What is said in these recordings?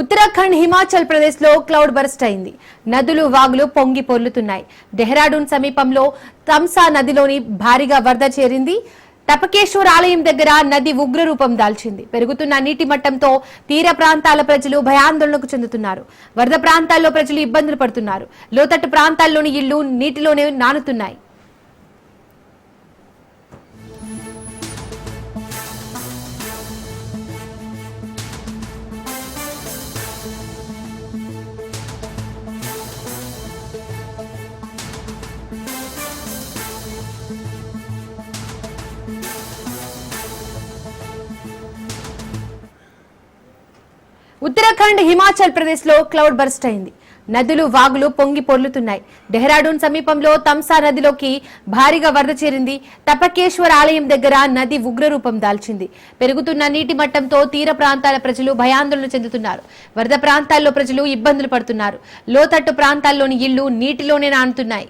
ఉత్తరాఖండ్ హిమాచల్ ప్రదేశ్లో cloud burst అయింది. నదులు వాగులు పొంగి పొర్లుతున్నాయి. డెహ్రాడూన్ సమీపంలో తమ్సా నదిలోని భారీగా వరద చేరింది. టపకేశ్వర్ ఆలయం దగ్గర నది ఉగ్ర రూపం దాల్చింది. పెరుగుతున్న నీటి మట్టంతో తీర ప్రాంతాల ప్రజలు భయాందోళనకు చెందుతున్నారు. వరద ప్రాంతాల్లో ప్రజలు ఇబ్బందులు పడుతున్నారు. లోతట్టు ప్రాంతాల్లోని ఇళ్ళు నీటిలోనే నానుతున్నాయి. ఉత్తరాఖండ్ హిమాచల్ ప్రదేశ్లో క్లౌడ్ బర్స్ట్ అయింది. నదులు వాగులు పొంగి పొర్లుతున్నాయి. డెహ్రాడూన్ సమీపంలో తమ్సా నదిలోకి భారీగా వరద చేరింది. తపకేశ్వర్ ఆలయం దగ్గర నది ఉగ్రరూపం దాల్చింది. పెరుగుతున్న నీటి మట్టంతో తీర ప్రాంతాల ప్రజలు భయాందోళన చెందుతున్నారు. వరద ప్రాంతాల్లో ప్రజలు ఇబ్బందులు పడుతున్నారు. లోతట్టు ప్రాంతాల్లోని ఇళ్ళు నీటిలోనే నానుతున్నాయి.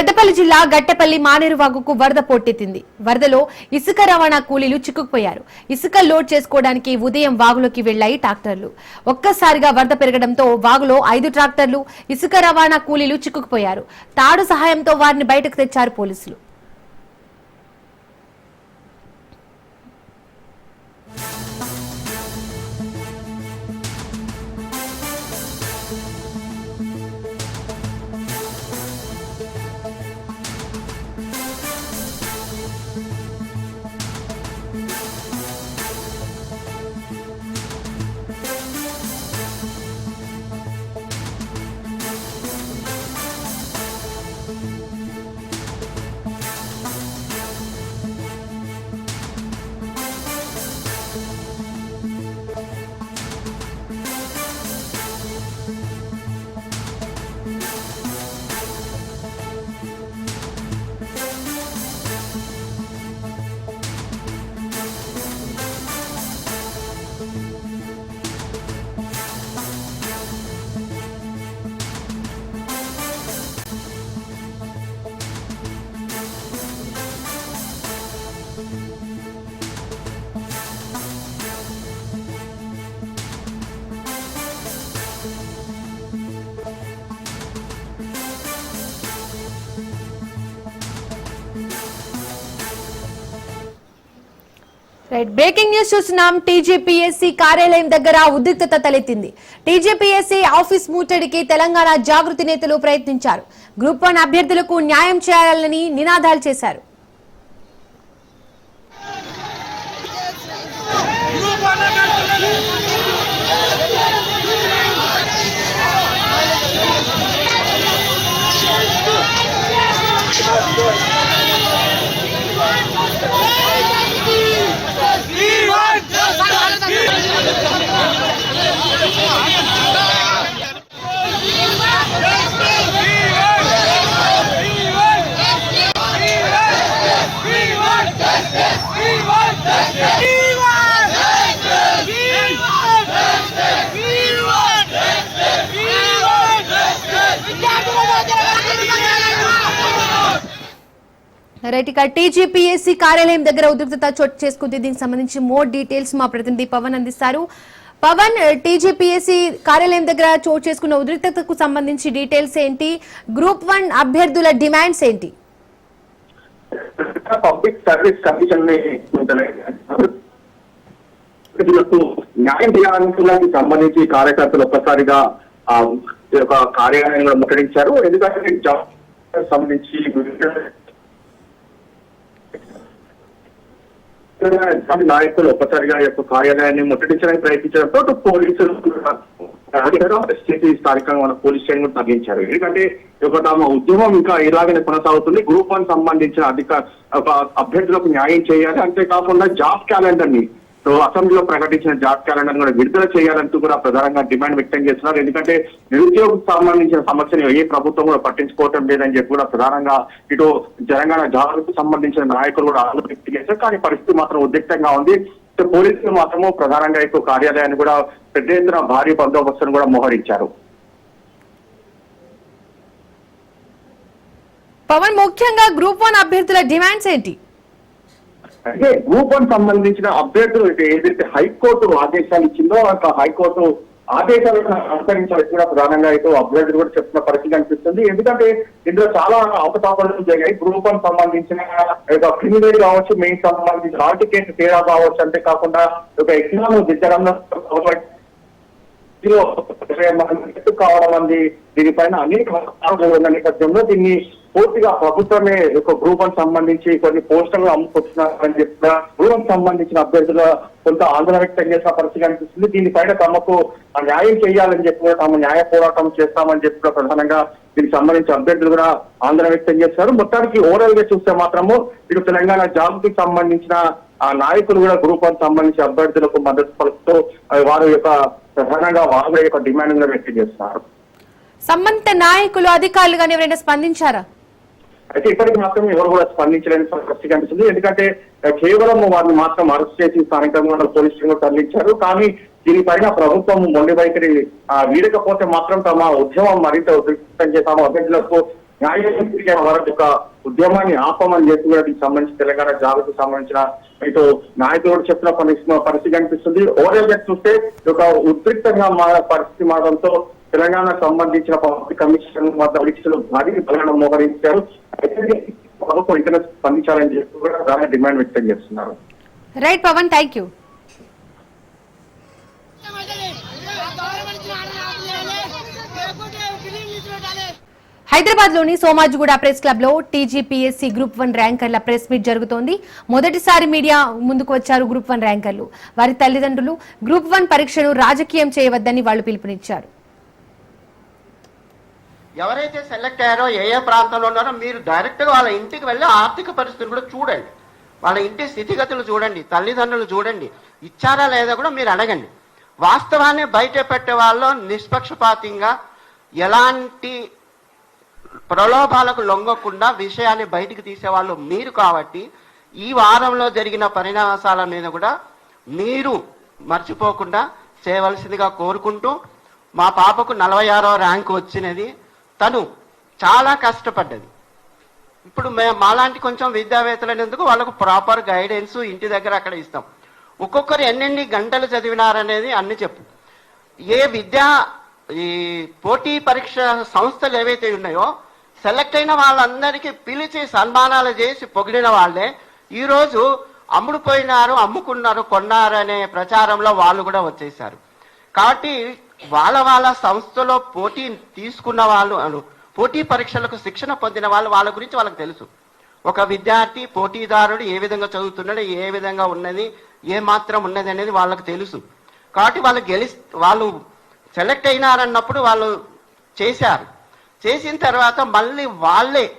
పెద్దపల్లి జిల్లా గట్టెపల్లి మానేరు వాగుకు వరద పోటెత్తింది వరదలో ఇసుక రవాణా కూలీలు చిక్కుకుపోయారు. ఇసుక లోడ్ చేసుకోవడానికి ఉదయం వాగులోకి వెళ్ళాయి ట్రాక్టర్లు. ఒక్కసారిగా వరద పెరగడంతో వాగులో ఐదు ట్రాక్టర్లు ఇసుక రవాణా కూలీలు చిక్కుకుపోయారు. తాడు సహాయంతో వారిని బయటకు తెచ్చారు పోలీసులు. రైట్. బ్రేకింగ్ న్యూస్ చూస్తున్నాం. టీజీపీఎస్సీ కార్యాలయం దగ్గర ఉద్రిక్తత తలెత్తింది. టీజీపీఎస్సీ ఆఫీస్ ముట్టడికి తెలంగాణ జాగృతి నేతలు ప్రయత్నించారు. గ్రూప్ వన్ అభ్యర్థులకు న్యాయం చేయాలని నినాదాలు చేశారు. రైట్ ఇక టీజీపీఎస్సీ కార్యాలయం దగ్గర ఉద్రిక్తత చోటు చేసుకుంది. దీనికి సంబంధించి మోర్ డీటెయిల్స్ మా ప్రతినిధి పవన్ అందిస్తారు. పవన్ టీజీపీఎస్సీ కార్యాలయం దగ్గర చోటు చేసుకున్న ఉద్రిక్తతకు సంబంధించి డీటెయిల్స్ ఏంటి? గ్రూప్ వన్ అభ్యర్థుల డిమాండ్స్ ఏంటి? పబ్లిక్ సర్వీస్ కమిషన్ న్యాయం చేయాలనుకున్నది సంబంధించి కార్యకర్తలు ఒక్కసారిగా ఒక ఈ యొక్క కార్యాలయం కూడా ముట్టడించారు. ఎందుకంటే సంబంధించి జాతి నాయకులు ఒక్కసారిగా యొక్క కార్యాలయాన్ని ముట్టడించడానికి ప్రయత్నించడంతో పోలీసులు కూడా స్థానికంగా మన పోలీస్ స్టేషన్ కూడా తగ్గించారు. ఎందుకంటే ఒక తమ ఉద్యమం ఇంకా ఇలాగనే కొనసాగుతుంది. గ్రూప్ వన్ సంబంధించిన అధిక ఒక అభ్యర్థులకు న్యాయం చేయాలి. అంతేకాకుండా జాబ్ క్యాలెండర్ని సో అసెంబ్లీలో ప్రకటించిన జాబ్ క్యాలెండర్ కూడా విడుదల చేయాలంటూ కూడా ప్రధానంగా డిమాండ్ వ్యక్తం చేస్తున్నారు. ఎందుకంటే నిరుద్యోగం సంబంధించిన సమస్యను ఏ ప్రభుత్వం కూడా పట్టించుకోవటం లేదని చెప్పి కూడా ప్రధానంగా ఇటు తెలంగాణ జాబ్కు సంబంధించిన నాయకులు కూడా ఆందోళన వ్యక్తం చేశారు. కానీ పరిస్థితి మాత్రం ఉద్రిక్తంగా ఉంది. సో పోలీసులు మాత్రము ప్రధానంగా ఇటు కార్యాలయాన్ని కూడా పెద్ద ఎత్తున భారీ బందోబస్తును కూడా మోహరించారు. పవన్ ముఖ్యంగా గ్రూప్ వన్ అభ్యర్థుల డిమాండ్స్ ఏంటి? అంటే గ్రూప్ వన్ సంబంధించిన అభ్యర్థులు ఏదైతే హైకోర్టు ఆదేశాలు ఇచ్చిందో అంత హైకోర్టు ఆదేశాలను అనుసరించాలని కూడా ప్రధానంగా. అయితే అభ్యర్థులు కూడా చెప్తున్న పరిస్థితి అనిపిస్తుంది ఎందుకంటే ఇందులో చాలా అవకతవకలు జరిగాయి. గ్రూప్ వన్ సంబంధించిన ఒక క్రిమినల్ కావచ్చు మెయిన్ సంబంధించిన ఆర్టికేట్ తేడా కావచ్చు అంతేకాకుండా ఒక ఎగ్జామ్ దిద్దడంలో ఇందులో ఎత్తు కావడం అంది. దీనిపైన అనేక ఆరోపణలు ఉన్న నేపథ్యంలో దీన్ని పూర్తిగా ప్రభుత్వమే ఒక గ్రూపం సంబంధించి కొన్ని పోస్టర్లు అమ్ముకొచ్చినారని చెప్పిన గ్రూప్ సంబంధించిన అభ్యర్థుల కొంత ఆందోళన వ్యక్తం చేసిన పరిస్థితి అనిపిస్తుంది దీనిపైన తమకు ఆ న్యాయం చేయాలని చెప్పి తమ తాము న్యాయ పోరాటం చేస్తామని చెప్పి ప్రధానంగా దీనికి సంబంధించిన అభ్యర్థులు కూడా ఆందోళన వ్యక్తం చేస్తారు మొత్తానికి ఓవరాల్గా చూస్తే మాత్రము ఇటు తెలంగాణ జాబ్కి సంబంధించిన ఆ నాయకులు కూడా గ్రూపానికి సంబంధించి అభ్యర్థులకు మద్దతు పలుకుతూ వారి యొక్క ప్రధానంగా వారి యొక్క డిమాండ్ వ్యక్తం చేస్తున్నారు. సంబంధిత నాయకులు అధికారులు కానీ ఎవరైనా స్పందించారా? అయితే ఇప్పటికి మాత్రం ఎవరు కూడా స్పందించలేని పరిస్థితి కనిపిస్తుంది. ఎందుకంటే కేవలం వారిని మాత్రం అరెస్ట్ చేసి స్థానికంగా పోలీస్ స్టేషన్ తరలించారు. కానీ దీనిపైన ప్రభుత్వం మొండి వైఖరి వీడకపోతే మాత్రం తమ ఉద్యమం మరింత ఉధృతం చేస్తాము. అభ్యర్థులకు న్యాయం వారి యొక్క ఉద్యమాన్ని ఆపమని చెప్పి కూడా దీనికి సంబంధించి తెలంగాణ జాబితాకు సంబంధించిన ఇటు నాయకులు కూడా చెప్పిన పరిస్థితి పరిస్థితి కనిపిస్తుంది. ఓవరాల్గా చూస్తే ఒక ఉద్రిక్తంగా మా పరిస్థితి మారడంతో తెలంగాణ సంబంధించిన పబ్లిక్ కమిషన్ వద్ద పరీక్షలు భారీ బలన మోహరించారు. అయితే ప్రభుత్వం ఇంటర్నెట్ స్పందించాలని చెప్పి కూడా ప్రధాన డిమాండ్ వ్యక్తం చేస్తున్నారు. రైట్ పవన్ థ్యాంక్ యూ హైదరాబాద్లోని సోమాజిగూడ ప్రెస్ క్లబ్లో టీజీపీఎస్సీ గ్రూప్ వన్ ర్యాంకర్ల ప్రెస్ మీట్ జరుగుతోంది. మొదటిసారి మీడియా ముందుకు వచ్చారు గ్రూప్ వన్ ర్యాంకర్లు. వారి తల్లిదండ్రులు గ్రూప్ వన్ పరీక్షను రాజకీయం చేయవద్దని వాళ్ళు పిలుపునిచ్చారు. ఎవరైతే సెలెక్ట్ అయ్యారో ఏ ఏ ప్రాంతంలో ఉన్నారో మీరు డైరెక్ట్గా వాళ్ళ ఇంటికి వెళ్ళి ఆర్థిక పరిస్థితులు కూడా చూడండి. వాళ్ళ ఇంటి స్థితిగతులు చూడండి తల్లిదండ్రులు చూడండి. ఇచ్చారా లేదా కూడా మీరు అడగండి. వాస్తవాన్ని బయట పెట్టే వాళ్ళు నిష్పక్షపాతంగా ఎలాంటి ప్రలోభాలకు లొంగకుండా విషయాన్ని బయటికి తీసేవాళ్ళు మీరు కాబట్టి ఈ వారంలో జరిగిన పరిణామాల మీద కూడా మీరు మర్చిపోకుండా చేయవలసిందిగా కోరుకుంటూ మా పాపకు నలభై ఆరో ర్యాంకు వచ్చినది. తను చాలా కష్టపడ్డది. ఇప్పుడు మేము మాలాంటి కొంచెం విద్యావేత్తలనేందుకు వాళ్ళకు ప్రాపర్ గైడెన్స్ ఇంటి దగ్గర అక్కడ ఇస్తాం. ఒక్కొక్కరు ఎన్నెన్ని గంటలు చదివినారనేది అన్ని చెప్పు. ఏ విద్యా ఈ పోటీ పరీక్ష సంస్థలు ఏవైతే ఉన్నాయో సెలెక్ట్ అయిన వాళ్ళందరికీ పిలిచి సన్మానాలు చేసి పొగిడిన వాళ్ళే. ఈరోజు అమ్ముడుపోయినారు అమ్ముకున్నారు కొన్నారు అనే ప్రచారంలో వాళ్ళు కూడా వచ్చేసారు కాబట్టి వాళ్ళ వాళ్ళ సంస్థలో పోటీ తీసుకున్న వాళ్ళు పోటీ పరీక్షలకు శిక్షణ పొందిన వాళ్ళు వాళ్ళ గురించి వాళ్ళకి తెలుసు. ఒక విద్యార్థి పోటీదారుడు ఏ విధంగా చదువుతున్నాడు ఏ విధంగా ఉన్నది ఏ మాత్రం ఉన్నది అనేది వాళ్ళకి తెలుసు. కాబట్టి వాళ్ళు గెలి వాళ్ళు సెలెక్ట్ అయినారన్నప్పుడు వాళ్ళు చేశారు. చేసిన తర్వాత మళ్ళీ వాళ్ళే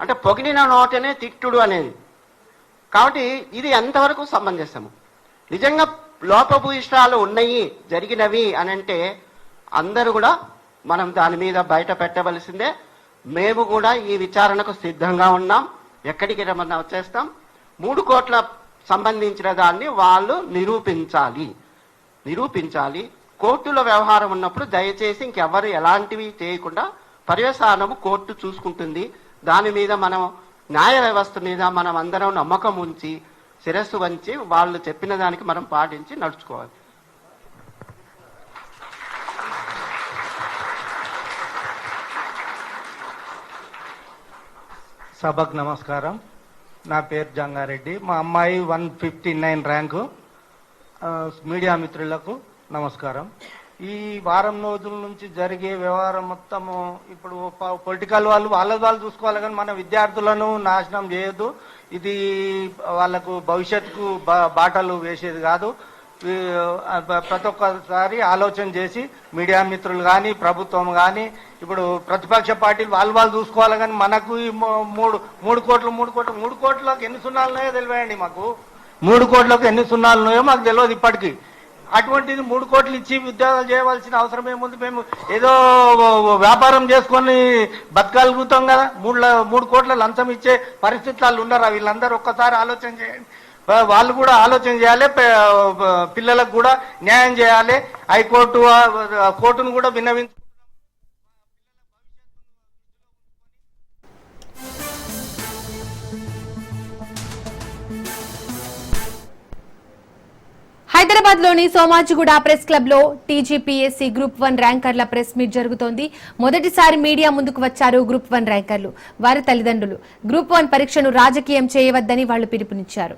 అంటే పొగిడిన నోటనే తిట్టుడు అనేది. కాబట్టి ఇది ఎంతవరకు సమంజసము? నిజంగా లోపభూయిష్టాలు ఉన్నాయి జరిగినవి అని అంటే అందరూ కూడా మనం దాని మీద బయట పెట్టవలసిందే. మేము కూడా ఈ విచారణకు సిద్ధంగా ఉన్నాం. ఎక్కడికి రమ్మన్నా వచ్చేస్తాం. మూడు కోట్ల సంబంధించిన దాన్ని వాళ్ళు నిరూపించాలి. నిరూపించాలి. కోర్టులో వ్యవహారం ఉన్నప్పుడు దయచేసి ఇంకెవరు ఎలాంటివి చేయకుండా పర్యవసానము కోర్టు చూసుకుంటుంది. దాని మీద మనం న్యాయ వ్యవస్థ మీద మనం అందరం నమ్మకం ఉంచి శిరస్సు వంచి వాళ్ళు చెప్పిన దానికి మనం పాటించి నడుచుకోవాలి. సభకు నమస్కారం. నా పేరు జంగారెడ్డి. మా అమ్మాయి one fifty nine rank media మిత్రులకు నమస్కారం. ఈ వారం రోజుల నుంచి జరిగే వ్యవహారం మొత్తము ఇప్పుడు పొలిటికల్ వాళ్ళు వాళ్ళ వాళ్ళు చూసుకోవాలి కానీ మన విద్యార్థులను నాశనం చేయొద్దు. ఇది వాళ్ళకు భవిష్యత్తుకు బా- బాటలు వేసేది కాదు. ప్రతి ఒక్కసారి ఆలోచన చేసి మీడియా మిత్రులు కానీ ప్రభుత్వం కానీ ఇప్పుడు ప్రతిపక్ష పార్టీలు వాళ్ళు వాళ్ళు చూసుకోవాలి కానీ మనకు ఈ మూ- మూడు మూడు కోట్లు మూడు కోట్లు మూడు కోట్లకు ఎన్ని సున్నాలున్నాయో తెలివేయండి మాకు. మూడు కోట్లకు ఎన్ని సున్నాలున్నాయో మాకు తెలియదు ఇప్పటికీ. అటువంటిది మూడు కోట్లు ఇచ్చి ఉద్యోగాలు చేయవలసిన అవసరం ఏముంది? మేము ఏదో వ్యాపారం చేసుకొని బతకగలుగుతాం కదా. మూడు మూడు కోట్ల లంచం ఇచ్చే పరిస్థితులు ఉన్నారా? వీళ్ళందరూ ఒక్కసారి ఆలోచన చేయండి. వాళ్ళు కూడా ఆలోచన చేయాలి. పిల్లలకు కూడా న్యాయం చేయాలి. హైకోర్టు కోర్టును కూడా విన్నవించు హైదరాబాద్లోని సోమాజిగూడ ప్రెస్ క్లబ్లో టీజీపీఎస్సీ గ్రూప్ వన్ ర్యాంకర్ల ప్రెస్ మీట్ జరుగుతోంది. మొదటిసారి మీడియా ముందుకు వచ్చారు గ్రూప్ వన్ ర్యాంకర్లు. వారి తల్లిదండ్రులు. గ్రూప్ వన్ పరీక్షను రాజకీయం చేయవద్దని వాళ్ళు పిలుపునిచ్చారు.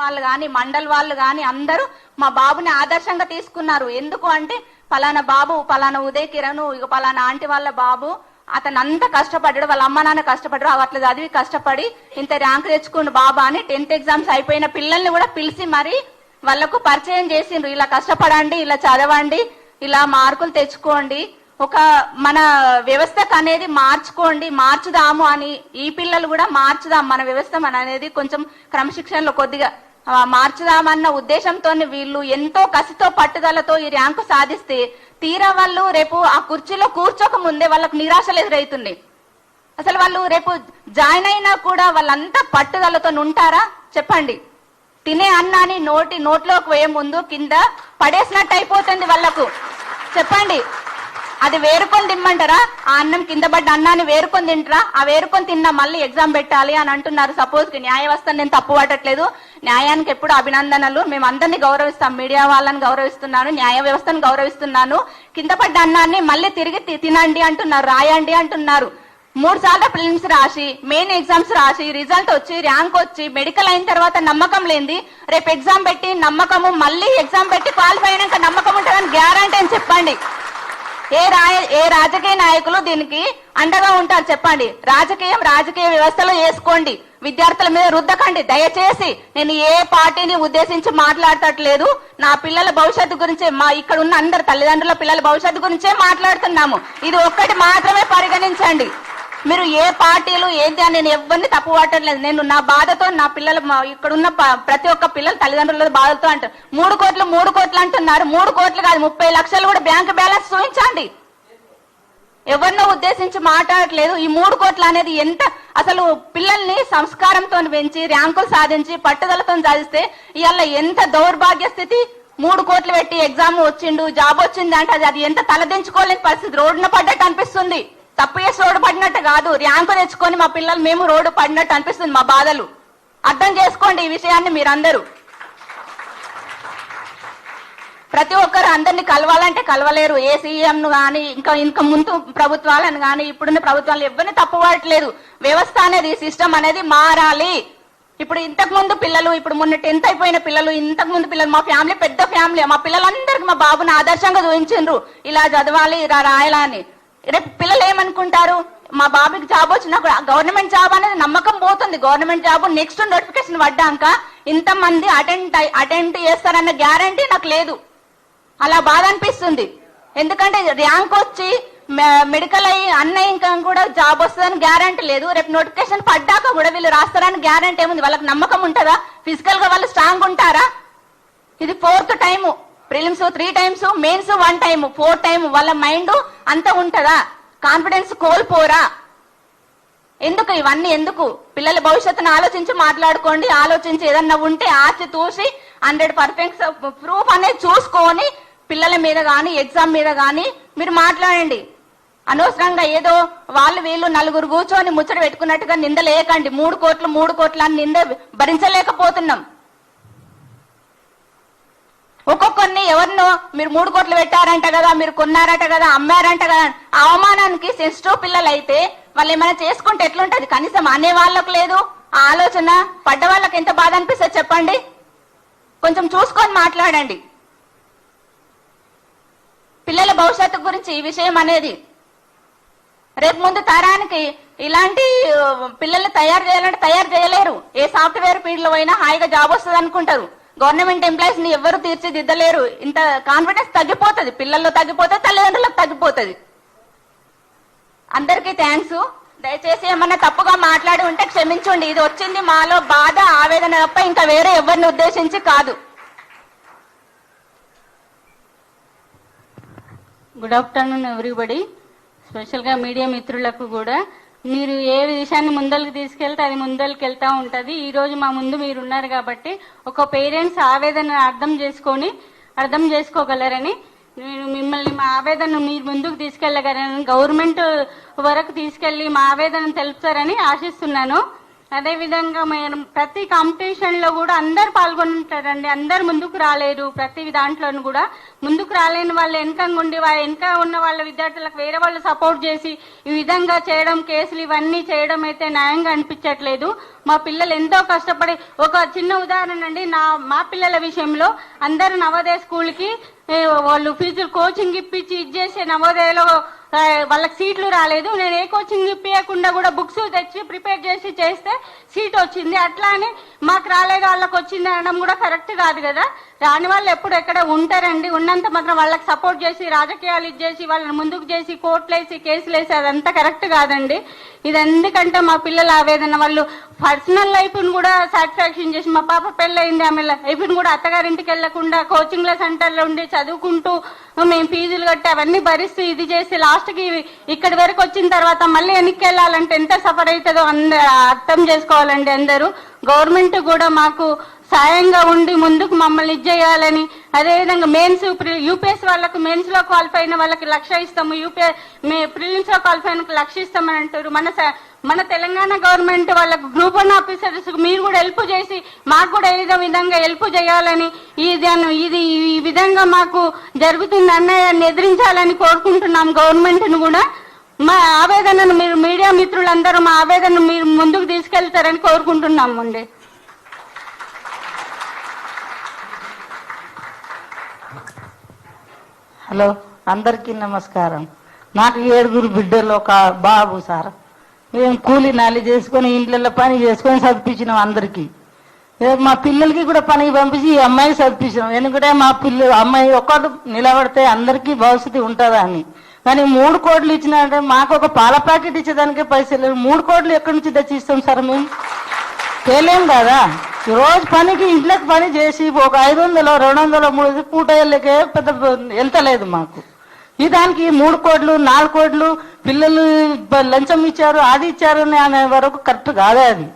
వాళ్ళు కానీ మండల్ వాళ్ళు కానీ అందరూ మా బాబుని ఆదర్శంగా తీసుకున్నారు. ఎందుకు అంటే పలానా బాబు పలానా ఉదయ్ కిరణ్ ఇక పలానా ఆంటీ వాళ్ళ బాబు అతను అంత కష్టపడ్డాడు వాళ్ళ అమ్మ నాన్న కష్టపడ్డారు అట్లా చదివి కష్టపడి ఇంత ర్యాంక్ తెచ్చుకుండు బాబా అని టెన్త్ ఎగ్జామ్స్ అయిపోయిన పిల్లల్ని కూడా పిలిచి మరి వాళ్ళకు పరిచయం చేసిండ్రు. ఇలా కష్టపడండి ఇలా చదవండి ఇలా మార్కులు తెచ్చుకోండి ఒక మన వ్యవస్థకు అనేది మార్చుకోండి మార్చుదాము అని ఈ పిల్లలు కూడా మార్చుదాం. మన వ్యవస్థ మన అనేది కొంచెం క్రమశిక్షణలో కొద్దిగా మార్చుదామన్న ఉద్దేశంతో వీళ్ళు ఎంతో కసితో పట్టుదలతో ఈ ర్యాంకు సాధిస్తే తీరా వాళ్ళు రేపు ఆ కుర్చీలో కూర్చోక ముందే వాళ్ళకు నిరాశలు ఎదురవుతుంది అసలు వాళ్ళు రేపు జాయిన్ అయినా కూడా వాళ్ళంతా పట్టుదలతో ఉంటారా? చెప్పండి. తినే అన్నాన్ని నోటి నోట్లోకి వేయ ముందు కింద పడేసినట్టు అయిపోతుంది వాళ్ళకు. చెప్పండి. అది వేరుకొని తిమ్మంటారా? ఆ అన్నం కింద పడ్డ అన్నాన్ని వేరుకొని తింటారా? ఆ వేరుకొని తిన్నా మళ్ళీ ఎగ్జామ్ పెట్టాలి అని అంటున్నారు. సపోజ్కి న్యాయ నేను తప్పు పట్టట్లేదు. న్యాయానికి ఎప్పుడు అభినందనలు. మేము అందరినీ గౌరవిస్తాం. మీడియా వాళ్ళని గౌరవిస్తున్నాను. న్యాయ వ్యవస్థను గౌరవిస్తున్నాను. కింద పడ్డ అన్నాన్ని మళ్ళీ తిరిగి తి- తినండి అంటున్నారు. రాయండి అంటున్నారు. మూడు సార్లు ఫిలిమ్స్ రాసి మెయిన్ ఎగ్జామ్స్ రాసి రిజల్ట్ వచ్చి ర్యాంక్ వచ్చి మెడికల్ అయిన తర్వాత నమ్మకం లేనిది రేపు ఎగ్జామ్ పెట్టి నమ్మకము మళ్ళీ ఎగ్జామ్ పెట్టి క్వాలిఫై అయినాక నమ్మకం ఉంటుందని గ్యారంటీ అని చెప్పండి. ఏ రాయ ఏ రాజకీయ నాయకులు దీనికి అండగా ఉంటారు చెప్పండి. రాజకీయం రాజకీయ వ్యవస్థలో వేసుకోండి. విద్యార్థుల మీద రుద్దకండి. దయచేసి నేను ఏ పార్టీని ఉద్దేశించి మాట్లాడటట్లేదు నా పిల్లల భవిష్యత్తు గురించే మా ఇక్కడ ఉన్న అందరు తల్లిదండ్రుల పిల్లల భవిష్యత్తు గురించే మాట్లాడుతున్నాము. ఇది ఒక్కటి మాత్రమే పరిగణించండి. మీరు ఏ పార్టీలు ఏంటి అని నేను ఎవరిని తప్పు పట్టట్లేదు నేను నా బాధతో నా పిల్లల ఇక్కడ ఉన్న ప్రతి ఒక్క పిల్లలు తల్లిదండ్రుల బాధతో అంటారు మూడు కోట్లు మూడు కోట్లు అంటున్నారు. మూడు కోట్లు కాదు ముప్పై లక్షలు కూడా బ్యాంక్ బ్యాలెన్స్ చూపించండి. ఎవరినో ఉద్దేశించి మాట్లాడట్లేదు. ఈ మూడు కోట్లు అనేది ఎంత అసలు పిల్లల్ని సంస్కారంతో పెంచి ర్యాంకులు సాధించి పట్టుదలతో సాధిస్తే ఇవాళ ఎంత దౌర్భాగ్య స్థితి? మూడు కోట్లు పెట్టి ఎగ్జామ్ వచ్చిండు జాబ్ వచ్చింది అంటే అది అది ఎంత తలదించుకోలేని పరిస్థితి. రోడ్డున పడ్డట్టు అనిపిస్తుంది. తప్పు చేసి రోడ్డు పడినట్టు కాదు. ర్యాంకు తెచ్చుకొని మా పిల్లలు మేము రోడ్డు పడినట్టు అనిపిస్తుంది మా బాధలు. అర్థం చేసుకోండి ఈ విషయాన్ని మీరందరూ. ప్రతి ఒక్కరు అందరిని కలవాలంటే కలవలేరు. ఏ సీఎంను కానీ ఇంకా ఇంకా ముందు ప్రభుత్వాలను కానీ ఇప్పుడున్న ప్రభుత్వాలు ఎవరిని తప్పుపడట్లేదు వ్యవస్థ అనేది సిస్టమ్ అనేది మారాలి. ఇప్పుడు ఇంతకు ముందు పిల్లలు ఇప్పుడు మొన్న టెన్త్ అయిపోయిన పిల్లలు ఇంతకు ముందు పిల్లలు మా ఫ్యామిలీ పెద్ద ఫ్యామిలీ మా పిల్లలందరికీ మా బాబుని ఆదర్శంగా చూపించిండ్రు. ఇలా చదవాలి ఇలా రాయాలని. రేపు పిల్లలు ఏమనుకుంటారు? మా బాబుకి జాబ్ వచ్చినా కూడా గవర్నమెంట్ జాబ్ అనేది నమ్మకం పోతుంది. గవర్నమెంట్ జాబ్ నెక్స్ట్ నోటిఫికేషన్ పడ్డాక ఇంతమంది అటెండ్ అటెండ్ చేస్తారన్న గ్యారంటీ నాకు లేదు. అలా బాధ అనిపిస్తుంది. ఎందుకంటే ర్యాంక్ వచ్చి మె- మెడికల్ అయ్యి అన్న ఇంకా కూడా జాబ్ వస్తుందని గ్యారంటీ లేదు. రేపు నోటిఫికేషన్ పడ్డాక కూడా వీళ్ళు రాస్తారని గ్యారంటీ ఏముంది? వాళ్ళకి నమ్మకం ఉంటుందా? ఫిజికల్గా వాళ్ళు స్ట్రాంగ్ ఉంటారా? ఇది fourth time prelims three times mains one time four time వాళ్ళ మైండ్ అంత ఉంటుందా? కాన్ఫిడెన్స్ కోల్పోరా? ఎందుకు ఇవన్నీ ఎందుకు? పిల్లల భవిష్యత్తును ఆలోచించి మాట్లాడుకోండి ఆలోచించి ఏదన్నా ఉంటే ఆచి చూసి హండ్రెడ్ పర్ఫెక్ట్ ప్రూఫ్ అనేది చూసుకొని పిల్లల మీద కానీ ఎగ్జామ్ మీద కానీ మీరు మాట్లాడండి. అనవసరంగా ఏదో వాళ్ళు వీళ్ళు నలుగురు కూర్చొని ముచ్చట పెట్టుకున్నట్టుగా నిందలేయకండి మూడు కోట్లు మూడు కోట్లు అని నింద భరించలేకపోతున్నాం. ఒక్కొక్కరిని ఎవరినో మీరు మూడు కోట్లు పెట్టారంట కదా మీరు కొన్నారంట కదా అమ్మారంట కదా. ఆ అవమానానికి సెన్సిటివ్ పిల్లలు అయితే వాళ్ళు ఏమైనా చేసుకుంటే ఎట్లుంటది? కనీసం అనే వాళ్ళకు లేదు. ఆ ఆలోచన పడ్డ వాళ్ళకి ఎంత బాధ అనిపిస్తుంది చెప్పండి? కొంచెం చూసుకొని మాట్లాడండి. పిల్లల భవిష్యత్తు గురించి ఈ విషయం అనేది రేపు ముందు తరానికి ఇలాంటి పిల్లల్ని తయారు చేయాలంటే తయారు చేయలేరు. ఏ సాఫ్ట్వేర్ ఫీల్డ్లో అయినా హాయిగా జాబ్ వస్తుంది అనుకుంటారు గవర్నమెంట్ ఎంప్లాయీస్ని ఎవరు తీర్చిదిద్దలేరు. ఇంత కాన్ఫిడెన్స్ తగ్గిపోతుంది. పిల్లల్లో తగ్గిపోతుంది తల్లిదండ్రులకు తగ్గిపోతుంది. అందరికీ థ్యాంక్స్ దయచేసి ఏమన్నా తప్పుగా మాట్లాడి ఉంటే క్షమించండి. ఇది వచ్చింది మాలో బాధ ఆవేదన తప్ప ఇంకా వేరే ఎవరిని ఉద్దేశించి కాదు. గుడ్ ఆఫ్టర్నూన్ ఎవ్రీబడి స్పెషల్గా మీడియా మిత్రులకు కూడా మీరు ఏ విషయాన్ని ముందరికి తీసుకెళ్తే అది ముందరికి వెళ్తా ఉంటుంది. ఈ రోజు మా ముందు మీరు ఉన్నారు కాబట్టి ఒక పేరెంట్స్ ఆవేదన అర్థం చేసుకొని అర్థం చేసుకోగలరని నేను మిమ్మల్ని మా ఆవేదన మీరు ముందుకు తీసుకెళ్ళగలరని గవర్నమెంట్ వరకు తీసుకెళ్ళి మా ఆవేదన తెలుపుతారని ఆశిస్తున్నాను. అదే విధంగా మేము ప్రతి కాంపిటీషన్లో కూడా అందరు పాల్గొంటారండి అందరు ముందుకు రాలేరు. ప్రతి దాంట్లోనూ కూడా ముందుకు రాలేని వాళ్ళు వెనకంగా ఉండి వాళ్ళ వెనక ఉన్న వాళ్ళ విద్యార్థులకు వేరే వాళ్ళు సపోర్ట్ చేసి ఈ విధంగా చేయడం కేసులు ఇవన్నీ చేయడం అయితే న్యాయంగా అనిపించట్లేదు. మా పిల్లలు ఎంతో కష్టపడి ఒక చిన్న ఉదాహరణ అండి. నా మా పిల్లల విషయంలో అందరు నవోదయ స్కూల్కి వాళ్ళు ఫీజులు కోచింగ్ ఇప్పించి ఇచ్చేసి నవోదయలో వాళ్ళకి సీట్లు రాలేదు. నేను ఏ కోచింగ్ ఇప్పించకుండా కూడా బుక్స్ తెచ్చి ప్రిపేర్ చేసి చేస్తే సీట్ వచ్చింది. అట్లా అని మాకు రాలేదు. వాళ్ళకి వచ్చింది అనడం కూడా కరెక్ట్ కాదు కదా. రాని వాళ్ళు ఎప్పుడు ఎక్కడ ఉంటారండి? ఉన్నంత మాత్రం వాళ్ళకి సపోర్ట్ చేసి రాజకీయాలు ఇచ్చేసి వాళ్ళని ముందుకు చేసి కోర్టులు వేసి కేసులు వేసి అదంతా కరెక్ట్ కాదండి. ఇది ఎందుకంటే మా పిల్లల ఆవేదన. వాళ్ళు పర్సనల్ లైఫ్ను కూడా సాటిస్ఫాక్షన్ చేసి మా పాప పెళ్ళయింది ఆమె లైఫ్ను కూడా అత్తగారింటికి వెళ్ళకుండా కోచింగ్ల సెంటర్లో ఉండి చదువుకుంటూ మేము ఫీజులు కట్టి అవన్నీ భరిస్తూ ఇది చేసి లాస్ట్కి ఇక్కడి వరకు వచ్చిన తర్వాత మళ్ళీ వెనక్కి వెళ్ళాలంటే ఎంత సఫర్ అవుతుందో అంద అర్థం చేసుకోవాలండి అందరూ. గవర్నమెంట్ కూడా మాకు సాయంగా ఉండి ముందుకు మమ్మల్ని ఇచ్చేయాలని అదేవిధంగా మెయిన్స్ యూపీఎస్ వాళ్ళకు మెయిన్స్లో క్వాలిఫై అయిన వాళ్ళకి లక్ష ఇస్తాము యూపీఎస్ ప్రిలిమ్స్లో క్వాలిఫై అయిన లక్ష ఇస్తామని అంటారు. మన మన తెలంగాణ గవర్నమెంట్ వాళ్ళకు గ్రూప్ వన్ ఆఫీసర్స్ మీరు కూడా హెల్ప్ చేసి మాకు కూడా ఏదో విధంగా హెల్ప్ చేయాలని ఇది ఇది ఈ విధంగా మాకు జరుగుతున్న అన్యాయాన్ని ఎదిరించాలని కోరుకుంటున్నాం గవర్నమెంట్ను కూడా. మా ఆవేదనను మీరు మీడియా మిత్రులందరూ మా ఆవేదనను మీరు ముందుకు తీసుకెళ్తారని కోరుకుంటున్నాము అండి. హలో అందరికీ నమస్కారం. నాకు ఏడుగురు బిడ్డలు ఒక బాబు సార్. మేము కూలి నాలి చేసుకొని ఇంట్లో పని చేసుకొని చదివించినాం అందరికీ. మా పిల్లలకి కూడా పనికి పంపించి ఈ అమ్మాయి చదివించినాం. ఎందుకంటే మా పిల్లలు అమ్మాయి ఒక్కడు నిలబడితే అందరికీ భవిష్యత్తు ఉంటుందా అని కానీ మూడు కోట్లు ఇచ్చినారంటే మాకు ఒక పాల ప్యాకెట్ ఇచ్చేదానికే పైసలు లేవు. మూడు కోట్లు ఎక్కడి నుంచి తెచ్చిస్తాం సార్ మేము? తేలేం కదా. రోజు పనికి ఇంట్లోకి పని చేసి ఒక ఐదు వందలు రెండు వందలు మూడు పూట వెళ్ళకే పెద్ద వెళ్తలేదు మాకు. ఈ దానికి మూడు కోట్లు నాలుగు కోట్లు పిల్లలు లంచం ఇచ్చారు అది ఇచ్చారు అనే వరకు కరెక్ట్ కాదే అది.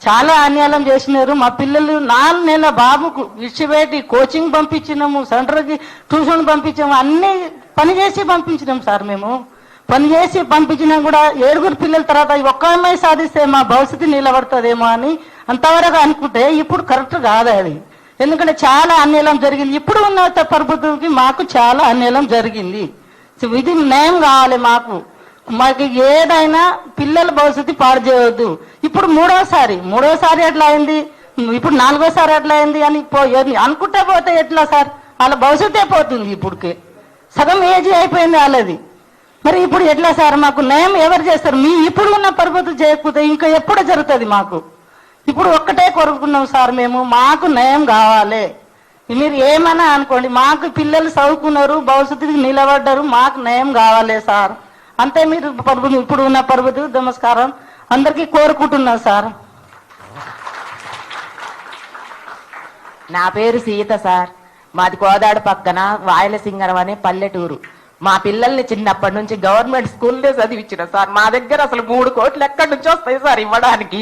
చాలా అన్యాయం చేసినారు. మా పిల్లలు నాలుగు నెలల బాబుకు విడిచిపెట్టి కోచింగ్ పంపించినాము సెంటర్కి ట్యూషన్ పంపించాము అన్నీ పని చేసి పంపించినాం సార్ మేము. పని చేసి పంపించినా కూడా ఏడుగురు పిల్లల తర్వాత ఒక్క అమ్మాయి సాధిస్తే మా భవిష్యత్తు నిలబడుతుందేమో అని అంతవరకు అనుకుంటే ఇప్పుడు కరెక్ట్ కాదు అది. ఎందుకంటే చాలా అన్యాయం జరిగింది. ఇప్పుడు ఉన్న ప్రభుత్వంకి మాకు చాలా అన్యాయం జరిగింది. ఇది న్యాయం కావాలి మాకు. మాకు ఏదైనా పిల్లల భవిష్యత్తు పాడు చేయవద్దు. ఇప్పుడు మూడోసారి మూడోసారి ఎట్లా అయింది? ఇప్పుడు నాలుగోసారి ఎట్లా అయింది అని పో- అనుకుంటే పోతే ఎట్లా సార్? వాళ్ళ భవిష్యత్తే పోతుంది ఇప్పుడుకే సగం ఏజ్ అయిపోయింది వాళ్ళది. మరి ఇప్పుడు ఎట్లా సార్ మాకు నయం ఎవరు చేస్తారు? మీ ఇప్పుడు ఉన్న పరిపతి చేయకపోతే ఇంకా ఎప్పుడు జరుగుతుంది మాకు? ఇప్పుడు ఒక్కటే కోరుకున్నాం సార్ మేము మాకు నయం కావాలి. మీరు ఏమైనా అనుకోండి మాకు పిల్లలు చదువుకున్నారు భవిష్యత్తుకి నిలబడ్డారు మాకు నయం కావాలి సార్. అంతే మీరు పరుగు ఇప్పుడు ఉన్న ప్రభుత్వం నమస్కారం. అందరికీ కోరుకుంటున్నాం సార్. నా పేరు సీత సార్. మాది కోదాడు పక్కన వాయలసింగరం అనే పల్లెటూరు. మా పిల్లల్ని చిన్నప్పటి నుంచి గవర్నమెంట్ స్కూల్లో చదివించిన సార్. మా దగ్గర అసలు మూడు కోట్లు ఎక్కడి నుంచి వస్తాయి సార్ ఇవ్వడానికి?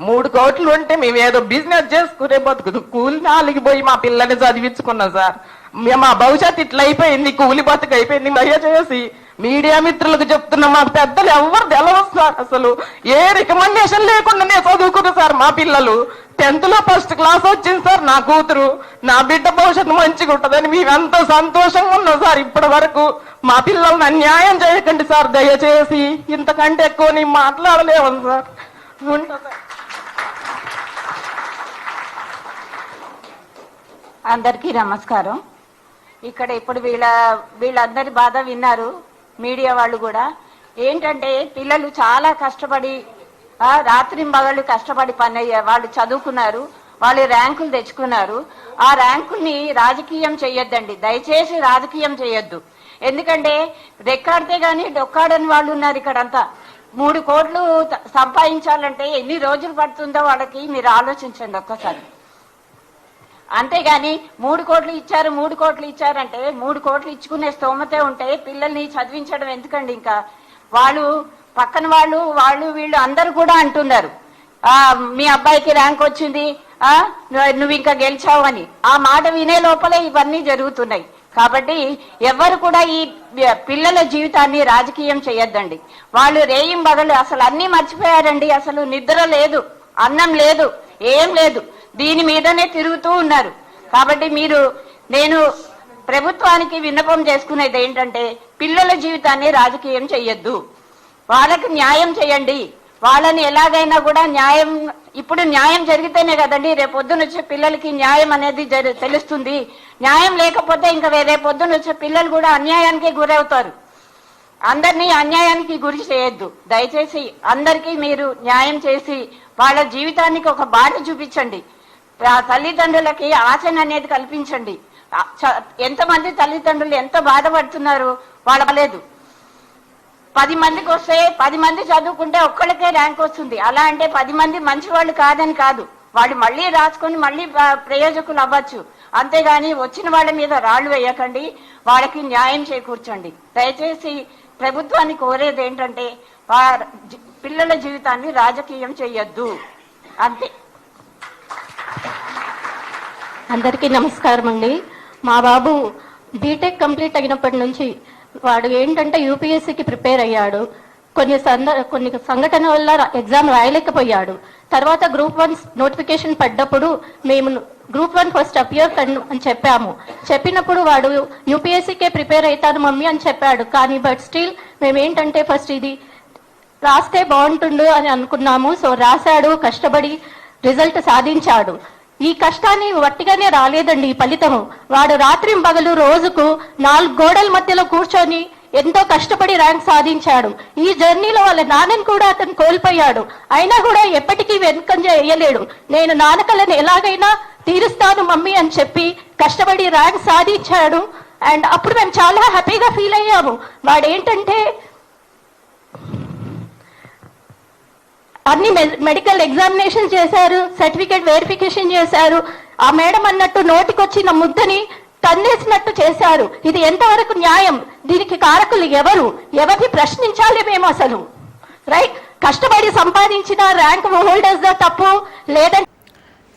మూడు కోట్లు ఉంటే మేము ఏదో బిజినెస్ చేసుకునే బతుకుదు. కూలి నాలుగు పోయి మా పిల్లల్ని చదివించుకున్నాం సార్. మేము మా భవిష్యత్తు ఇట్లా అయిపోయింది కూలి బతుకు అయిపోయింది దయచేసి మీడియా మిత్రులకు చెప్తున్నా మా పెద్దలు ఎవరు తెలవదు సార్ అసలు. ఏ రికమెండేషన్ లేకుండానే చదువుకున్నారు సార్ మా పిల్లలు. టెన్త్లో ఫస్ట్ క్లాస్ వచ్చింది సార్ నా కూతురు. నా బిడ్డ భవిష్యత్తు మంచిగా ఉంటుందని మేమెంతో సంతోషంగా ఉన్నాం సార్ ఇప్పటి వరకు. మా పిల్లల్ని అన్యాయం చేయకండి సార్ దయచేసి. ఇంతకంటే ఎక్కువ నేను మాట్లాడలేము సార్. అందరికీ నమస్కారం. ఇక్కడ ఇప్పుడు వీళ్ళ వీళ్ళందరి బాధ విన్నారు. మీడియా వాళ్ళు కూడా ఏంటంటే పిల్లలు చాలా కష్టపడి రాత్రి మగళ్ళు కష్టపడి పని అయ్యా వాళ్ళు చదువుకున్నారు వాళ్ళు ర్యాంకులు తెచ్చుకున్నారు. ఆ ర్యాంకుల్ని రాజకీయం చేయొద్దండి దయచేసి రాజకీయం చేయొద్దు ఎందుకంటే రెక్కాడితే గాని డొక్కాడని వాళ్ళు ఉన్నారు ఇక్కడంతా. మూడు కోట్లు సంపాదించాలంటే ఎన్ని రోజులు పడుతుందో వాళ్ళకి మీరు ఆలోచించండి ఒక్కసారి. అంతేగాని మూడు కోట్లు ఇచ్చారు మూడు కోట్లు ఇచ్చారంటే మూడు కోట్లు ఇచ్చుకునే స్తోమతే ఉంటే పిల్లల్ని చదివించడం ఎందుకండి ఇంకా? వాళ్ళు పక్కన వాళ్ళు వాళ్ళు వీళ్ళు అందరూ కూడా అంటున్నారు. ఆ మీ అబ్బాయికి ర్యాంక్ వచ్చింది ఆ నువ్వు- ఇంకా గెలిచావు అని. ఆ మాట వినే లోపలే ఇవన్నీ జరుగుతున్నాయి. కాబట్టి ఎవరు కూడా ఈ పిల్లల జీవితాన్ని రాజకీయం చేయొద్దండి. వాళ్ళు రేయింబగలు బగలు అసలు అన్ని మర్చిపోయారండి. అసలు నిద్ర లేదు అన్నం లేదు ఏం లేదు. దీని మీదనే తిరుగుతూ ఉన్నారు. కాబట్టి మీరు నేను ప్రభుత్వానికి విన్నపం చేసుకునేది ఏంటంటే పిల్లల జీవితాన్ని రాజకీయం చెయ్యొద్దు. వాళ్ళకి న్యాయం చేయండి వాళ్ళని ఎలాగైనా కూడా న్యాయం ఇప్పుడు న్యాయం జరిగితేనే కదండి రేపు పొద్దున వచ్చే పిల్లలకి న్యాయం అనేది తెలుస్తుంది. న్యాయం లేకపోతే ఇంకా రేపు పొద్దున వచ్చే పిల్లలు కూడా అన్యాయానికి గురవుతారు. అందరినీ అన్యాయానికి గురి చేయొద్దు. దయచేసి అందరికీ మీరు న్యాయం చేసి వాళ్ళ జీవితానికి ఒక బాట చూపించండి. తల్లిదండ్రులకి ఆశను అనేది కల్పించండి. చ- ఎంతమంది తల్లిదండ్రులు ఎంత బాధపడుతున్నారు వాళ్ళ లేదు. పది మందికి వస్తే పది మంది చదువుకుంటే ఒక్కళ్ళకే ర్యాంక్ వస్తుంది. అలా అంటే పది మంది మంచి వాళ్ళు కాదని కాదు. వాళ్ళు మళ్ళీ రాసుకొని మళ్ళీ ప్రయోజకులు అవ్వచ్చు. అంతేగాని వచ్చిన వాళ్ళ మీద రాళ్ళు వేయకండి. వాళ్ళకి న్యాయం చేకూర్చండి. దయచేసి ప్రభుత్వాన్ని కోరేది ఏంటంటే పిల్లల జీవితాన్ని రాజకీయం చేయొద్దు. అంతే. అందరికీ నమస్కారం అండి మా బాబు బీటెక్ కంప్లీట్ అయినప్పటి నుంచి వాడు ఏంటంటే యూపీఎస్సీకి ప్రిపేర్ అయ్యాడు. కొన్ని సంద కొన్ని సంఘటన వల్ల ఎగ్జామ్ రాయలేకపోయాడు. తర్వాత గ్రూప్ వన్ నోటిఫికేషన్ పడ్డప్పుడు మేము గ్రూప్ వన్ ఫస్ట్ అపియర్ అని చెప్పాము. చెప్పినప్పుడు వాడు యూపీఎస్సీకే ప్రిపేర్ అవుతాను మమ్మీ అని చెప్పాడు. కానీ బట్ స్టిల్ మేము ఏంటంటే ఫస్ట్ ఇది రాస్తే బాగుంటుండు అని అనుకున్నాము. సో రాశాడు కష్టపడి రిజల్ట్ సాధించాడు. ఈ కష్టాన్ని వట్టిగానే రాలేదండి ఈ ఫలితము. వాడు రాత్రి పగలు రోజుకు నాలుగు గోడల మధ్యలో కూర్చొని ఎంతో కష్టపడి ర్యాంక్ సాధించాడు. ఈ జర్నీలో వాళ్ళ నాన్నని కూడా అతను కోల్పోయాడు. అయినా కూడా ఎప్పటికీ వెనుకంజ వేయలేడు. నేను నాన్నకలను ఎలాగైనా తీరుస్తాను మమ్మీ అని చెప్పి కష్టపడి ర్యాంక్ సాధించాడు. అండ్ అప్పుడు మేము చాలా హ్యాపీగా ఫీల్ అయ్యాము. వాడు ఏంటంటే అన్ని మెడికల్ ఎగ్జామినేషన్ చేశారు సర్టిఫికేట్ వెరిఫికేషన్ చేశారు. ఆ మేడం అన్నట్టు నోటికొచ్చిన ముద్దని తన్నేసినట్టు చేశారు. ఇది ఎంతవరకు న్యాయం? దీనికి కారకులు ఎవరు? ఎవరిని ప్రశ్నించాలి మేము అసలు? రైట్? కష్టపడి సంపాదించిన ర్యాంక్ హోల్డర్స్ దా తప్పు? లేదంటే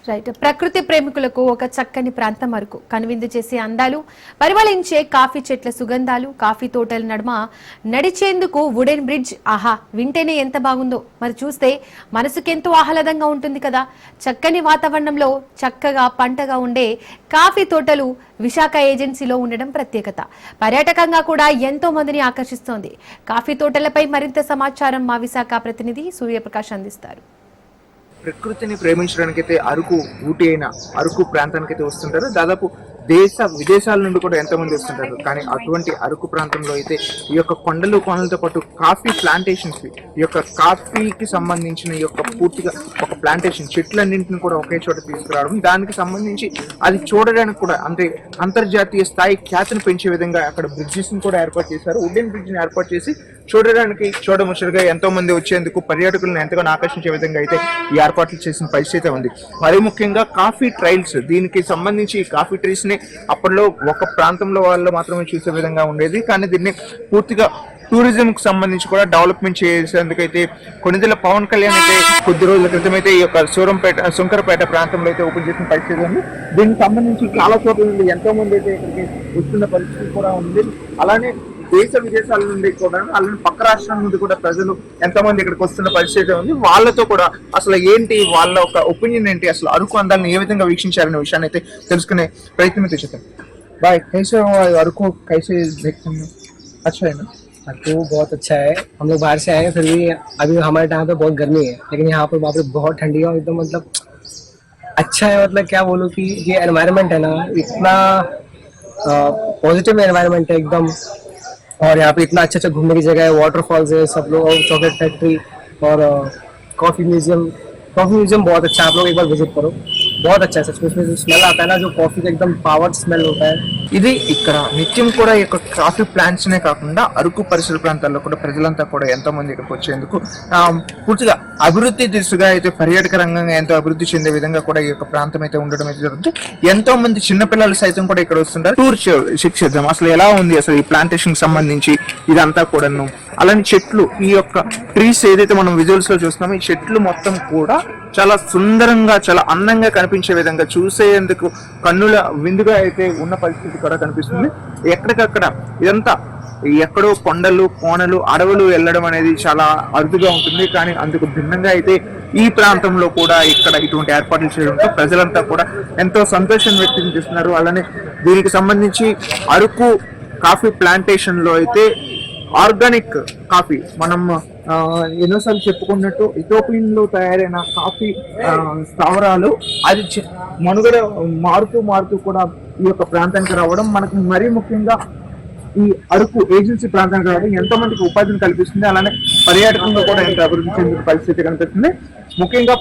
రైట్ ప్రకృతి ప్రేమికులకు ఒక చక్కని ప్రాంతం అరకు. కనువిందు చేసే అందాలు పరిమళించే కాఫీ చెట్ల సుగంధాలు కాఫీ తోటల నడుమ నడిచేందుకు వుడెన్ బ్రిడ్జ్. ఆహా వింటేనే ఎంత బాగుందో. మరి చూస్తే మనసుకెంతో ఆహ్లాదంగా ఉంటుంది కదా. చక్కని వాతావరణంలో చక్కగా పంటగా ఉండే కాఫీ తోటలు విశాఖ ఏజెన్సీలో ఉండడం ప్రత్యేకత. పర్యాటకంగా కూడా ఎంతో మందిని ఆకర్షిస్తోంది. కాఫీ తోటలపై మరింత సమాచారం మా విశాఖ ప్రతినిధి సూర్యప్రకాష్ అందిస్తారు. ప్రకృతిని ప్రేమించడానికైతే అరకు ఊటీ అయిన అరకు ప్రాంతానికైతే వస్తుంటారు. దాదాపు దేశ విదేశాల నుండి కూడా ఎంతమంది వస్తుంటారు. కానీ అటువంటి అరకు ప్రాంతంలో అయితే ఈ యొక్క కొండలు కొండలతో పాటు కాఫీ ప్లాంటేషన్స్ ఈ యొక్క కాఫీకి సంబంధించిన ఈ యొక్క పూర్తిగా ఒక ప్లాంటేషన్ చెట్లన్నింటిని కూడా ఒకే చోట తీసుకురావడం. దానికి సంబంధించి అది చూడడానికి కూడా అంటే అంతర్జాతీయ స్థాయి ఖ్యాతిని పెంచే విధంగా అక్కడ బ్రిడ్జెస్ని కూడా ఏర్పాటు చేశారు. వుడెన్ బ్రిడ్జ్ని ఏర్పాటు చేసి చూడడానికి చూడముచ్చటగా ఎంతో మంది వచ్చేందుకు పర్యాటకులను ఎంతగానో ఆకర్షించే విధంగా అయితే ఈ ఏర్పాట్లు చేసిన పరిస్థితి అయితే ఉంది. మరి ముఖ్యంగా కాఫీ ట్రైల్స్ దీనికి సంబంధించి ఈ కాఫీ ట్రీస్ని అప్పట్లో ఒక ప్రాంతంలో వాళ్ళు మాత్రమే చూసే విధంగా ఉండేది. కానీ దీన్ని పూర్తిగా టూరిజం కు సంబంధించి కూడా డెవలప్మెంట్ చేసేందుకైతే కొన్నిదల పవన్ కళ్యాణ్ అయితే కొద్ది రోజుల క్రితం అయితే ఈ యొక్క సూరంపేట శంకరపేట ప్రాంతంలో అయితే ఓపెన్ చేసిన పరిస్థితి ఉంది. దీనికి సంబంధించి చాలా చోట్ల నుండి ఎంతో మంది అయితే ఇక్కడికి వస్తున్న పరిస్థితి కూడా ఉంది. అలానే దేశ విదేశాల నుండి కూడా అలానే పక్క రాష్ట్రాల నుండి కూడా ప్రజలు ఎంతో మంది ఇక్కడికి వస్తున్న పరిస్థితి ఉంది వాళ్ళతో కూడా అసలు ఏంటి వాళ్ళ ఒక ఒపీనియన్ ఏంటి అసలు అరకు అందాలను ఏ విధంగా వీక్షించారనే విషయాన్ని అయితే తెలుసుకునే ప్రయత్నం అయితే చేద్దాం బాయ్ कैसे हो अरको कैसे देखते हैं अच्छा है ना तो बहुत अच्छा है हम लोग बाहर से आए हैं फिर भी अभी हमारे टाइम पे बहुत गर्मी है लेकिन यहाँ पर वहाँ पे बहुत ठंडी है और एकदम मतलब अच्छा है मतलब क्या बोलूँ कि ये एनवायरनमेंट है ना इतना पॉजिटिव एनवायरनमेंट है एकदम और यहाँ पे इतना अच्छा अच्छा घूमने की जगह है वाटरफॉल्स है सब लोग, और चॉकलेट फैक्ट्री और कॉफ़ी म्यूज़ियम कॉफ़ी म्यूज़ियम बहुत अच्छा आप लोग एक बार विज़िट करो। बहुत अच्छा है सच में इसमें जो स्मेल आता है ना जो कॉफी का एकदम पावर स्मेल होता है ఇది ఇక్కడ నిత్యం కూడా ఈ యొక్క కాఫీ ప్లాంట్స్ నే కాకుండా అరకు పరిసర ప్రాంతాల్లో కూడా ప్రజలంతా కూడా ఎంతో మంది ఇక్కడికి వచ్చేందుకు ఆ, పూర్తిగా అభివృద్ధి దిశగా అయితే పర్యాటక రంగంగా ఎంతో అభివృద్ధి చెందే విధంగా కూడా ఈ యొక్క ప్రాంతం అయితే ఉండడం అయితే జరుగుతుంది ఎంతో మంది చిన్నపిల్లలు సైతం కూడా ఇక్కడ వస్తుంటారు టూర్ శిక్షిద్దాం అసలు ఎలా ఉంది అసలు ఈ ప్లాంటేషన్ సంబంధించి ఇదంతా కూడాను అలానే చెట్లు ఈ యొక్క ట్రీస్ ఏదైతే మనం విజువల్స్లో చూస్తున్నామో ఈ చెట్లు మొత్తం కూడా చాలా సుందరంగా చాలా అందంగా కనిపించే విధంగా చూసేందుకు కన్నుల విందుగా అయితే ఉన్న పరిస్థితి కూడా కనిపిస్తుంది. ఎక్కడికక్కడ ఇదంతా ఎక్కడో కొండలు కోనలు అడవులు వెళ్ళడం అనేది చాలా అరుదుగా ఉంటుంది. కానీ అందుకు భిన్నంగా అయితే ఈ ప్రాంతంలో కూడా ఇక్కడ ఇటువంటి ఏర్పాట్లు చేయడంతో ప్రజలంతా కూడా ఎంతో సంతోషం వ్యక్తం చేస్తున్నారు. అలానే దీనికి సంబంధించి అరకు కాఫీ ప్లాంటేషన్లో అయితే ఆర్గానిక్ కాఫీ. మనం ఎన్నోసార్లు చెప్పుకున్నట్టు ఇథోపియన్లో తయారైన కాఫీ స్థావరాలు అది మనుగడ మారుతూ మారుతూ కూడా ఈ యొక్క ప్రాంతానికి రావడం మనకు మరీ ముఖ్యంగా ఈ అరకు ఏజెన్సీ ప్రాంతానికి రావడం ఎంతో మందికి ఉపాధిని కల్పిస్తుంది. అలానే పర్యాటకంగా కూడా ఎంత అభివృద్ధి చెందిన పరిస్థితి కనిపిస్తుంది. ముఖ్యంగా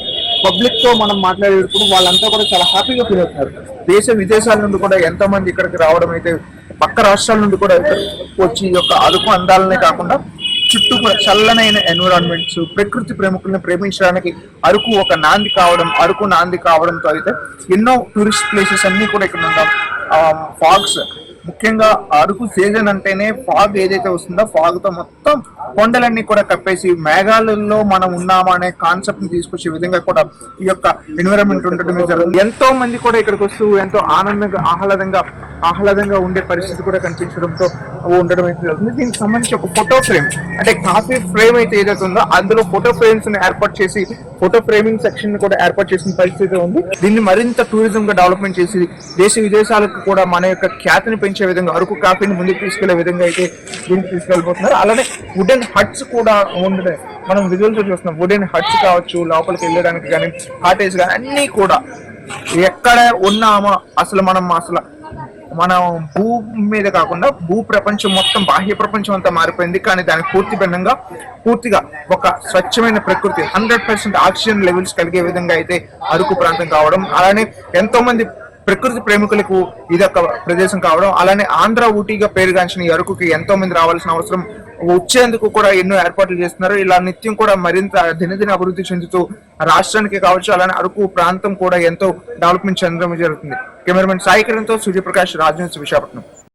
పబ్లిక్తో మనం మాట్లాడేటప్పుడు వాళ్ళంతా కూడా చాలా హ్యాపీగా ఫీల్ అవుతున్నారు. దేశ విదేశాల నుండి కూడా ఎంతో మంది ఇక్కడికి రావడం అయితే పక్క రాష్ట్రాల నుండి కూడా వచ్చి ఈ యొక్క అరకు అందాలనే కాకుండా చుట్టూ కూడా చల్లనైన ఎన్విరాన్మెంట్స్ ప్రకృతి ప్రేమికుల్ని ప్రేమించడానికి అరకు ఒక నాంది కావడం అరకు నాంది కావడంతో అయితే ఎన్నో టూరిస్ట్ ప్లేసెస్ అన్ని కూడా ఇక్కడ ఉంటాం ఫాగ్స్ ముఖ్యంగా అరకు సీజన్ అంటేనే ఫాగ్ ఏదైతే వస్తుందో ఫాగ్తో మొత్తం కొండలన్నీ కూడా కప్పేసి మేఘాలలో మనం ఉన్నామా అనే కాన్సెప్ట్ని తీసుకొచ్చే విధంగా కూడా ఈ యొక్క ఎన్విరాన్మెంట్ ఉండడం జరుగుతుంది. ఎంతో మంది కూడా ఇక్కడికి వస్తూ ఎంతో ఆనందంగా ఆహ్లాదంగా ఆహ్లాదంగా ఉండే పరిస్థితి కూడా కనిపించడంతో ఉండడం అయితే జరుగుతుంది. దీనికి సంబంధించి ఒక ఫోటో ఫ్రేమ్ అంటే కాఫీ ఫ్రేమ్ అయితే ఏదైతే ఉందో అందులో ఫోటో ఫ్రేమ్స్ని ఏర్పాటు చేసి ఫోటో ఫ్రేమింగ్ సెక్షన్ కూడా ఏర్పాటు చేసిన పరిస్థితి ఉంది. దీన్ని మరింత టూరిజం గా డెవలప్మెంట్ చేసి దేశ విదేశాలకు కూడా మన యొక్క ఖ్యాతిని పెంచి విధంగా అరకు కాఫీని ముందుకు తీసుకెళ్ళే విధంగా అయితే దీనికి తీసుకెళ్ళిపోతున్నారు అలానే వుడెన్ హట్స్ కూడా ఉండడం మనం విజువల్స్ చూస్తున్నాం. వుడెన్ హట్స్ కావచ్చు లోపలికి వెళ్ళడానికి కానీ కాటేజ్ కానీ అన్ని కూడా ఎక్కడ ఉన్నామో అసలు మనం అసలు మనం భూమి మీద కాకుండా భూ ప్రపంచం మొత్తం బాహ్య ప్రపంచం అంతా మారిపోయింది. కానీ దానికి పూర్తి భిన్నంగా పూర్తిగా ఒక స్వచ్ఛమైన ప్రకృతి హండ్రెడ్ పర్సెంట్ ఆక్సిజన్ లెవెల్స్ కలిగే విధంగా అయితే అరకు ప్రాంతం కావడం అలానే ఎంతో మంది ప్రకృతి ప్రేమికులకు ఇది ఒక ప్రదేశం కావడం అలానే ఆంధ్ర ఊటీగా పేరుగాంచిన ఈ అరకుకి ఎంతో మంది రావాల్సిన అవసరం వచ్చేందుకు కూడా ఎన్నో ఏర్పాట్లు చేస్తున్నారు. ఇలా నిత్యం కూడా మరింత దినదిన అభివృద్ధి చెందుతూ రాష్ట్రానికి కావచ్చు అలానే అరకు ప్రాంతం కూడా ఎంతో డెవలప్మెంట్ చెందడం జరుగుతుంది. కెమెరామెన్ సాయికరణ్తో సూర్యప్రకాష్ రాజన్స్ విశాఖపట్నం.